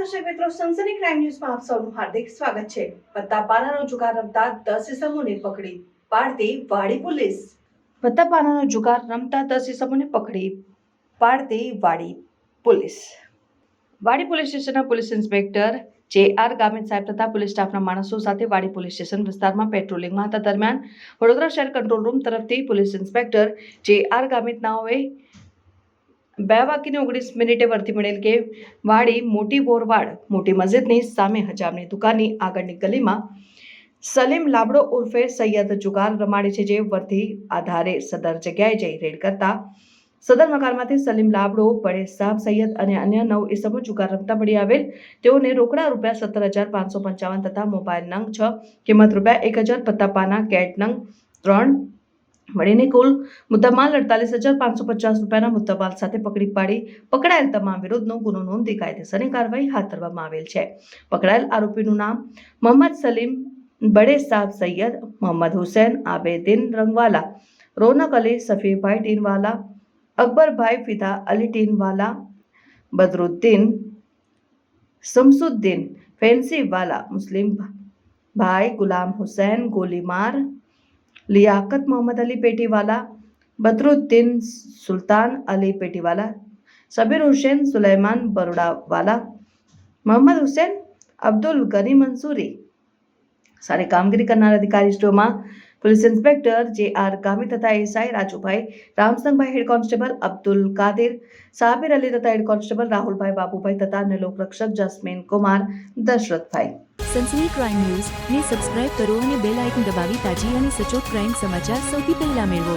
દર્શક મિત્રો, સનસની ક્રાઇમ ન્યૂઝમાં આપ સૌનું હાર્દિક સ્વાગત છે. પત્તાપાનાનો જુગાર રમતા દસ ઇસમોને પકડી પાડતી વાડી પોલીસ. પત્તાપાનાનો જુગાર રમતા દસ ઇસમોને પકડી પાડતી વાડી પોલીસ. વાડી પોલીસ સ્ટેશનના police inspector J R Gamit સાહેબ તથા પોલીસ સ્ટાફના માણસો સાથે વાડી પોલીસ સ્ટેશન વિસ્તારમાં પેટ્રોલિંગમાં હતા. દરમિયાન વડોદરા શહેર કંટ્રોલ રૂમ તરફથી police inspector J R Gamit નાઓએ બે વાગીને ઓગણીસ મિનિટે વર્તી મળેલ કે વાડી મોટી બોરવાડ, મોટી મસ્જિદની સામે હજામની દુકાનની આગળની ગલીમાં સલીમ લાબડો ઉર્ફે સૈયદ જુગાર રમાડે છે, જે વર્ધી આધારે સદર જગ્યાએ જઈ રેડ કરતા સદર મકાનમાંથી સલીમ લાબડો બડે સાબ, સૈયદ અને અન્ય નવ ઇસમો જુગાર રમતા મળી આવેલ. તેઓને રોકડા રૂપિયા સત્તર હજાર પાંચસો પંચાવન તથા મોબાઈલ નંગ છ, કિંમત રૂપિયા એક હજાર પત્તાપાના કેટ નંગ ત્રણ મળીને કુલ મુદ્દામાલ અડતાલીસ હજાર પાંચસો પચાસ રૂપિયાના મુદ્દામાલ સાથે પકડી પાડી પકડાયેલ તમામ વિરુદ્ધનો ગુનો નોંધી કાયદેસરની કાર્યવાહી હાથ ધરવામાં આવેલ છે. પકડાયેલ આરોપીનું નામ મોહમ્મદ સલીમ બડે સાબ સૈયદ મોહમ્મદ હુસૈન આબેદીન રંગવાલા, રોનક અલી સફીભાઈ ટીનવાલા, અકબરભાઈ ફિદા અલી ટીનવાલા, બદરુદ્દીન શમસુદ્દીન ફેન્સીવાલા, મુસ્લિમ ભાઈ ગુલામ હુસૈન, ગોલીમાર लियाकत मोहम्मद अली पेटीवाला बदरुद्दीन सुल्तान अली पेटीवाला सबीर हुसेन सुलैमान बरोडावाला मोहम्मद हुसेन अब्दुल गनी मंसूरी. सारे कामगिरी करणारे अधिकारी stoma police inspector J R Gami તથા SI Rajubhai, Ramsangbhai head constable Abdul Kadir, Sabir Ali તથા હેડ કોન્સ્ટેબલ રાહુલભાઈ બાબુભાઈ તથા અન્ય લોકરક્ષક જસ્મીન કુમાર દશરથભાઈ. સનસની ક્રાઇમ ન્યૂઝ ને સબસ્ક્રાઇબ કરો અને બેલ આઇકન દબાવી તાજી અને સચોટ ક્રાઇમ સમાચાર સૌથી પહેલા મેળવો.